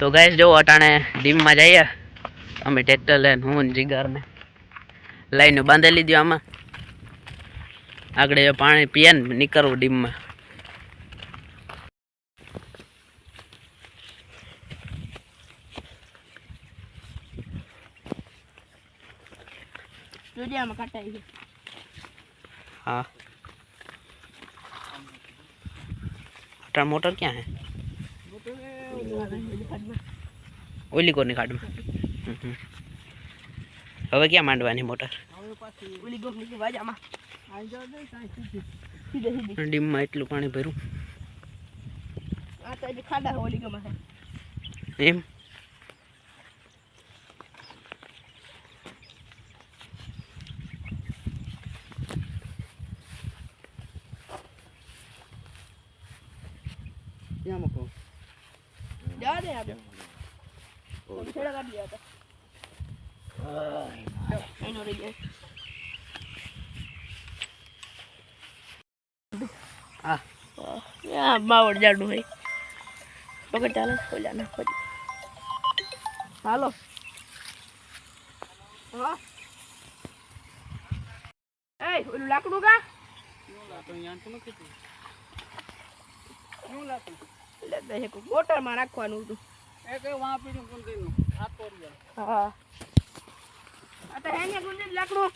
તો ગાઈસ જો અટાણે ડીમમાં જઈએ અમે ટ્રેક્ટર લઈને હું ને જીગરને લઈને બાંધી લીધું આમાં. આગળ જો પાણી પીએ ને નીકળવું ડીમમાં. હા. મોટર ક્યાં હે? ઓલી કોની ખાડમાં. હવે ક્યાં માંડવાની મોટર? ડીમમાં એટલું પાણી ભર્યું. એમ ક્યાં મૂકો દે આપણે છેડા કાઢી ગયા હતા એનો રહી જાય હા માવડ જાડું હોય. પકડ ચાલો ઓલા ના હાલો હા. એ ઓલું લાકડું કા એટલે મોટરમાં રાખવાનું હતું. હા આ તો.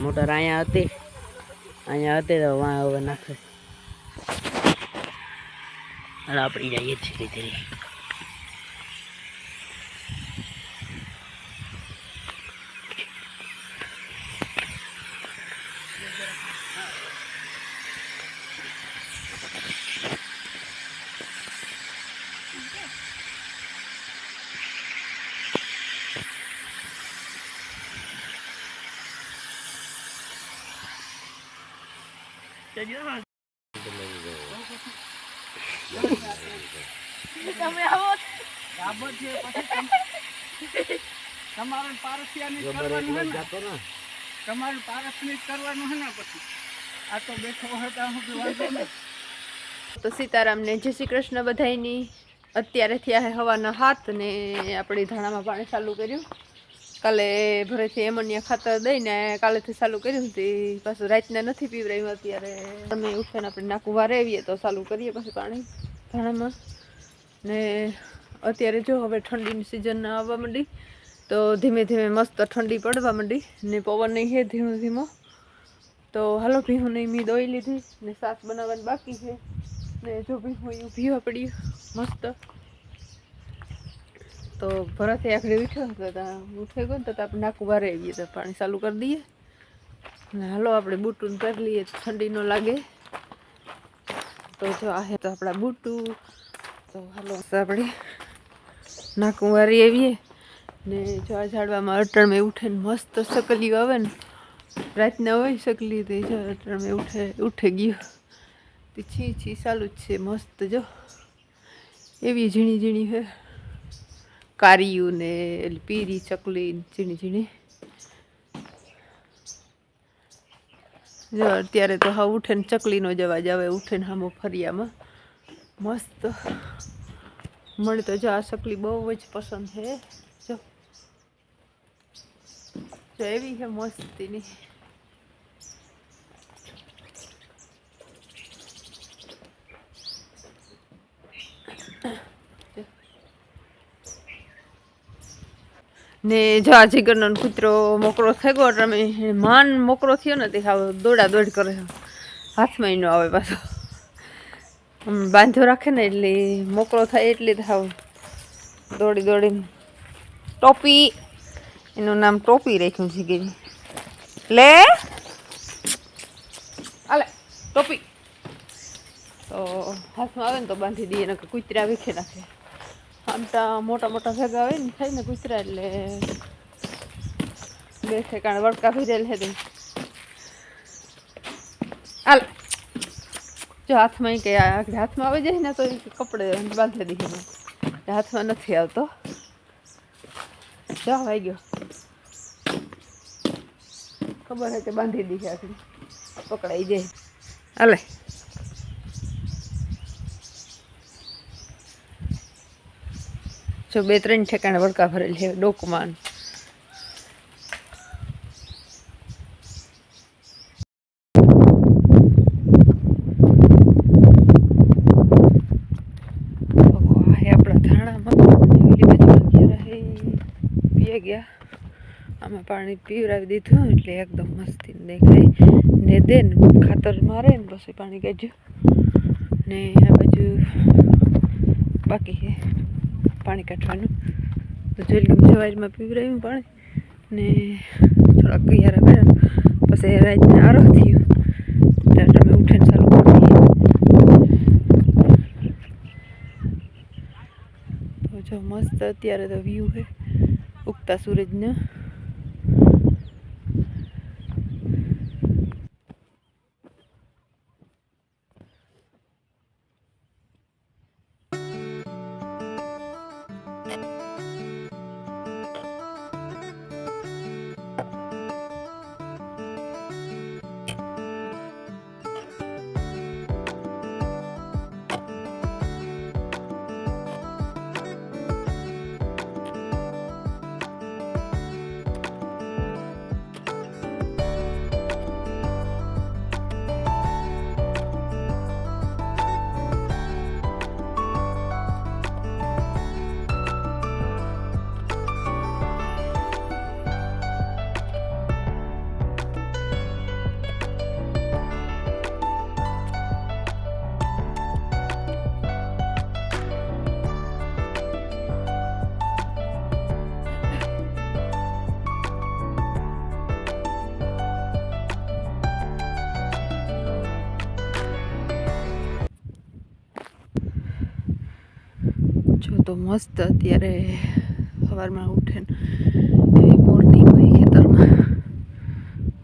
મોટર અહીંયા હતી. અહીંયા હતી તો વાં હવે નાખે. આપણે જઈએ ધીરે ધીરે હા તમે આવો પારસિયાની હે ને તમારે પારસની કરવાનું હે ને પછી આ તો બેઠો હતા ત્યાં વાંધો ને જય શ્રી કૃષ્ણ બધાયની. અત્યારે થયા હવાના હાથ ને આપણી ધાણામાં પાણી ચાલુ કર્યું. કાલે ભરેથી એમોનિયા ખાતર દઈને કાલેથી ચાલુ કર્યું હતી. પાછું રાતના નથી પીવરાયું અત્યારે. અમે ઉઠીને આપણે નાકું વારે આવીએ તો ચાલુ કરીએ પછી પાણી ધાણામાં. ને અત્યારે જો હવે ઠંડીની સિઝન આવવા માંડી, તો ધીમે ધીમે મસ્ત ઠંડી પડવા માંડી ને પવન નહીં છે ધીમો ધીમો. તો હાલો ભીહું નહીં મી દોઈ લીધી ને શાક બનાવવાની બાકી છે. ને જો ભીહું એવું ભીવા પડ્યું, મસ્ત. તો ભરત આગળ ઉઠ્યો હતો ત્યાં ઉઠે ગયો ને તો આપણે નાકું વારે આવીએ તો પાણી ચાલુ કરી દઈએ. ને હાલો આપણે બૂટું કરી લઈએ, ઠંડી ન લાગે. તો જો આ તો આપણા બૂટું. તો હાલો આપણે નાકું વારી આવીએ. ને જો આ ઝાડવામાં અટણમાં ઉઠે ને મસ્ત સકલીઓ આવે ને. રાતના હોય સકલી તે જો અટણમાં ઉઠે ઉઠે ગયું. તે છી છી, ચાલુ જ છે, મસ્ત જો. એવી ઝીણી ઝીણી છે. કારિયું ને પીરી ચકલી ઝીણી ઝીણી. જો, અત્યારે તો હા ઉઠે ને ચકલીનો જાવે આવે, ઉઠે ને હામો ફરિયામાં. મસ્ત. મને તો જો આ ચકલી બહુ જ પસંદ છે. જો. જો એવી છે મસ્તીની. ને જો આ જીગરનો કૂતરો થઈ ગયો એટલે માન મોકળો થયો ને તે હાવ દોડા દોડ કરે હાથમાં એનો આવે પાછો. બાંધ્યો રાખે ને એટલે મોકળો થાય એટલે થાવ દોડી દોડીને. ટોપી. એનું નામ ટોપી રાખ્યું છે કે. લે. આલે ટોપી. તો હાથમાં આવે ને તો બાંધી દઈએ ને કૂતરા વીખે નાખે. આમ તો મોટા મોટા ભેગા હોય ને થઈને કૂતરા એટલે બે ઠેકાણે વડકા ભીરેલ છે તે હાલ. જો હાથમાં કે હાથમાં આવી જાય ને તો એ કપડે બાંધી ને હાથમાં નથી આવતો. જો આવી ગયો. ખબર હે કે બાંધી દીધી આખી પકડાઈ જાય. હાલે. જો બે ત્રણ ઠેકાણે વડકા ભરેલ છે ડોકમાન ગયા. આમાં પાણી પીવડાવી દીધું, એટલે એકદમ મસ્તી દેખાય. ને દે ને ખાતર મારે ને પછી પાણી કાઢ્યું. ને આ બાજુ બાકી પાણી કાઢવાનું. તો જોઈ ગમ સવારમાં રહ્યું પાણી ને થોડાક યારા કર્યા પછી રાતને આરો થયો. ત્યારે તમે ઉઠીને ચાલુ કરી જો મસ્ત અત્યારે તો વ્યૂ છે. ઉગતા સૂરજનો. જો તો મસ્ત અત્યારે સવારમાં ઉઠીને એવી મોરની હોય ખેતરમાં.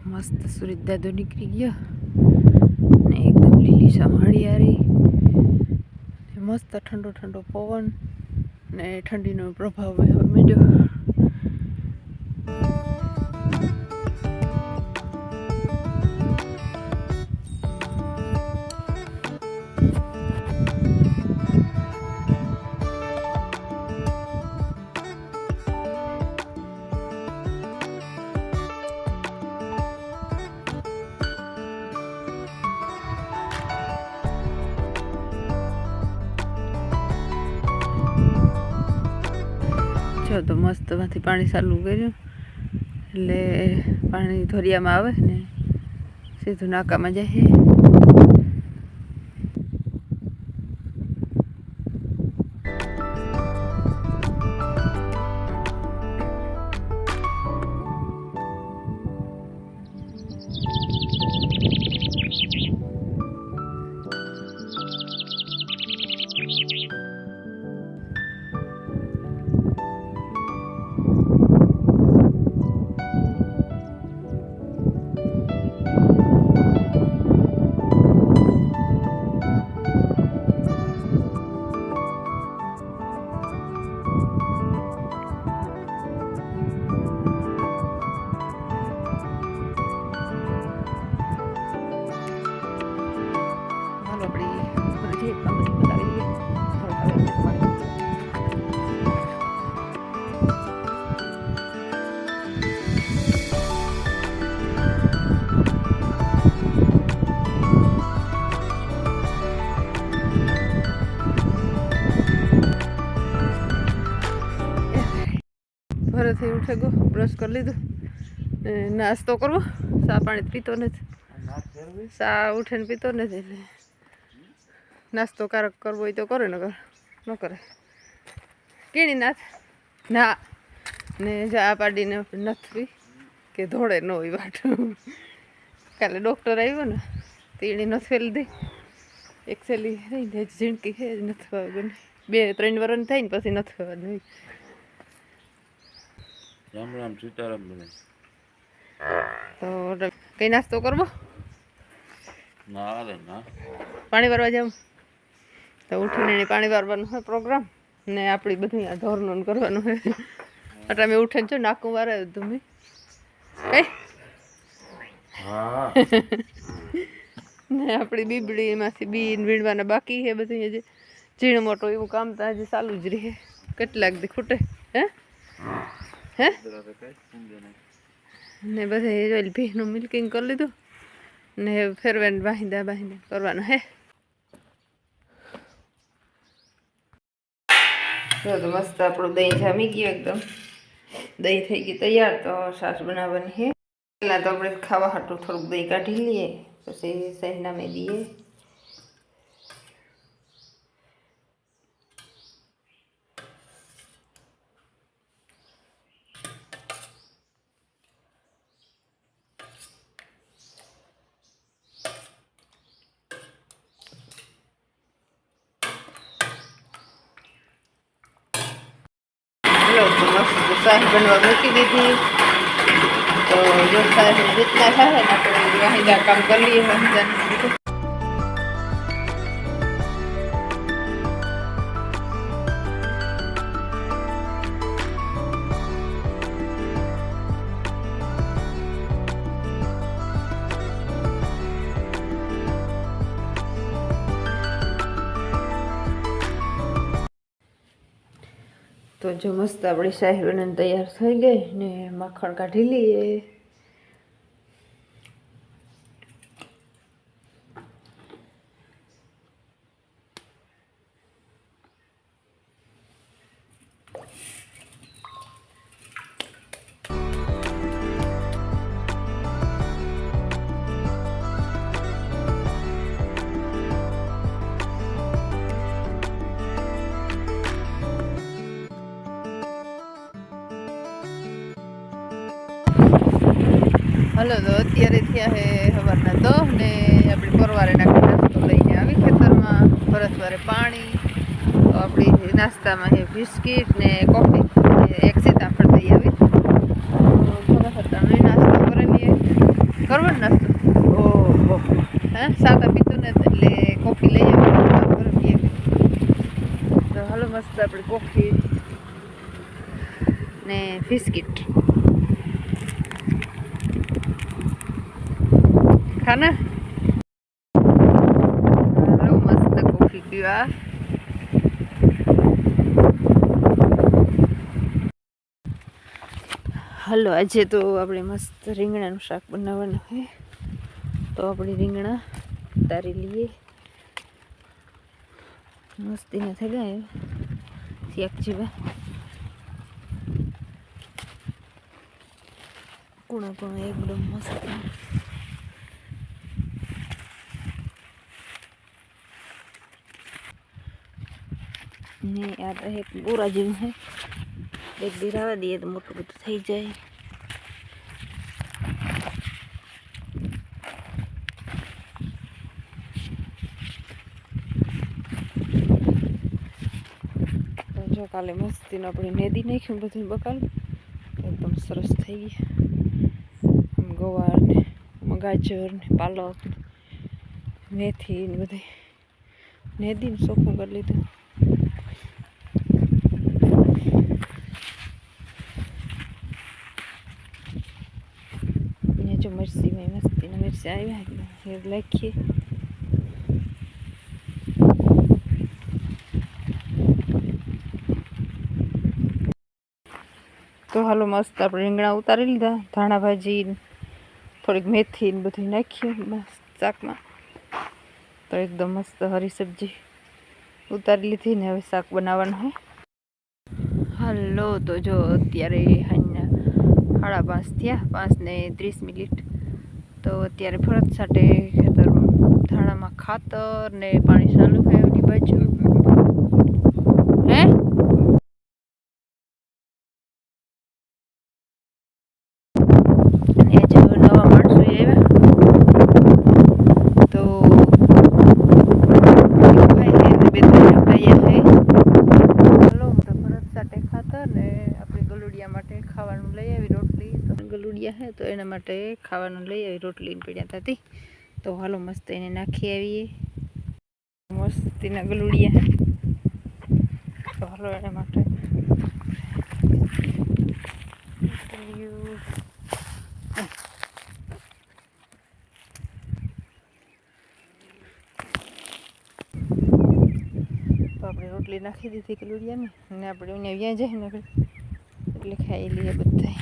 મસ્ત સૂરજ દાદો નીકળી ગયા ને એકદમ લીલી શામ હળિયારી મસ્ત ઠંડો ઠંડો પવન ને ઠંડીનો પ્રભાવ હવે માંડ્યો જો તો માંથી પાણી ચાલુ કર્યું. એટલે પાણી ધોરિયામાં આવે ને સીધું નાકામાં જાય ઘરેથી ઉઠે ગો બ્રશ કરી લીધું. નાસ્તો કરવો સા પાણી પીતો નથી. સા ઉઠીને પીતો નથી નાસ્તો કારક કરવો હોય તો કરે ને ન કરે. કેણી નાથ, ના. ને જા પાડીને નથી કે ધોળે ન હોય વાટ. કાલે ડૉક્ટર આવ્યો ને તો એણે નથી ફેલી દઈ. એક સેલી રહીને ઝીણકી છે, નથી બે, ત્રણ વર્ષ થાય ને પછી નથી થવાનું રામ રામ સીતારામ બને. તો કઈ નાસ્તો કરવો? ના રે ના. પાણી ભરવા જાઉં? તો ઉઠીને પાણી વારવાનું હોય પ્રોગ્રામ ને આપણી બધું આ ઢોરનું કરવાનું હોય. એટલે મેં ઉઠીને છો નાકું વારે તમે કઈ? ને આપણી બીબડીમાંથી બીન વીણવાના બાકી છે બધું હજી. ઝીણ મોટું એવું કામ તો હજી ચાલુ જ રહે. કેટલાક દી ખૂટે હે? હે ને બધે જોઈ ભીનું મિલ્કિંગ કરી લીધું ને ફેરવાને બાંધા બાંધા કરવાનું હે જો તો મસ્ત આપણું દહીં જામી ગયું એકદમ દહીં થઈ ગયું તૈયાર તો છાશ બનાવવાની છે પહેલાં તો આપણે ખાવા હાટું થોડુંક દહીં કાઢી લઈએ પછી સહેનામે દઈએ લો તો શાક બનવા મૂકી દીધી. તો જો શાક રીતના થાય ને આપણે વાહિદા કામ કરી લઈએ તો જો મસ્ત આપણી શાહી બનીને તૈયાર થઈ ગઈ ને માખણ કાઢી લઈએ. હલો તો અત્યારે થયા છે સવારના દો ને આપણે પરવારે નાખી નાસ્તો લઈને આવી ખેતરમાં. પરસવારે પાણી તો આપણી નાસ્તામાં છે બિસ્કિટ ને કોફી. એક સીતાફળ લઈ આવી. તો ફટાફટ અમે નાસ્તો કરી લઈએ. કરવો ને નાસ્તો? ઓહો હા. સાદા પીતું ને એટલે કોફી લઈ આવી તો હાલો મસ્ત આપણે કોફી ને બિસ્કિટ. હાલો, મસ્ત કોફી પીવા. હલો, આજે તો આપણે મસ્ત રીંગણાનું શાક બનાવવાનું હોય તો આપણે રીંગણા ઉતારી લઈએ. મસ્તીને થઈ ગયા શાક જેવા. કુણા કુણા એકદમ મસ્ત. ને આ રહે બોરા જેવું છે. એક દી દઈએ તો મોટું બધું થઈ જાય. જો કાલે મસ્તીનું આપણે નેદી નાખ્યું બધું બકાલ. એકદમ સરસ થઈ આમ ગવાર ને ગાજર ને પાલક મેથી ને બધું. નેદીને ચોખ્ખું કરી લીધું ને જો મરસી મેં મરસી આવ્યા એ લખીએ. તો હાલો મસ્ત આપણે રીંગણા ઉતારી લીધા. ધાણા ભાજી, થોડીક મેથી ને બધું નાખ્યું મસ્ત શાકમાં. તો એકદમ મસ્ત હરી સબ્જી ઉતારી લીધી ને હવે શાક બનાવવાનું હોય હાલો, તો જો અત્યારે અહીંયા સાડા પાંચ થયા. પાંચ ને ત્રીસ મિનિટ. તો અત્યારે ફરજ સાથે ખેતરમાં ધાણામાં ખાતર ને પાણી ચાલુ થાય ઓલી બાજુ હે અને જો નવા માણસો આવ્યા તો એક ભાઈ છે ને બે ત્રણ ભાઈ છે હલો મોટા ભરત સાથે ખાતર ને આપણે ગલુડિયા માટે ખાવાનું લઈ આવી રોટલી તો ગલુડિયા છે તો એના માટે ખાવાનું લઈ આવી રોટલી પીડ્યા હતી તો. હાલો મસ્ત એને નાખી આવીએ. મસ્ત એના ગલુડિયા. તો હાલો એના માટે. આપણે રોટલી નાખી દીધી કલુડિયાને અને આપણે અહીંયા વ્યાં જાય ને એટલે ખાઈ લઈએ બધા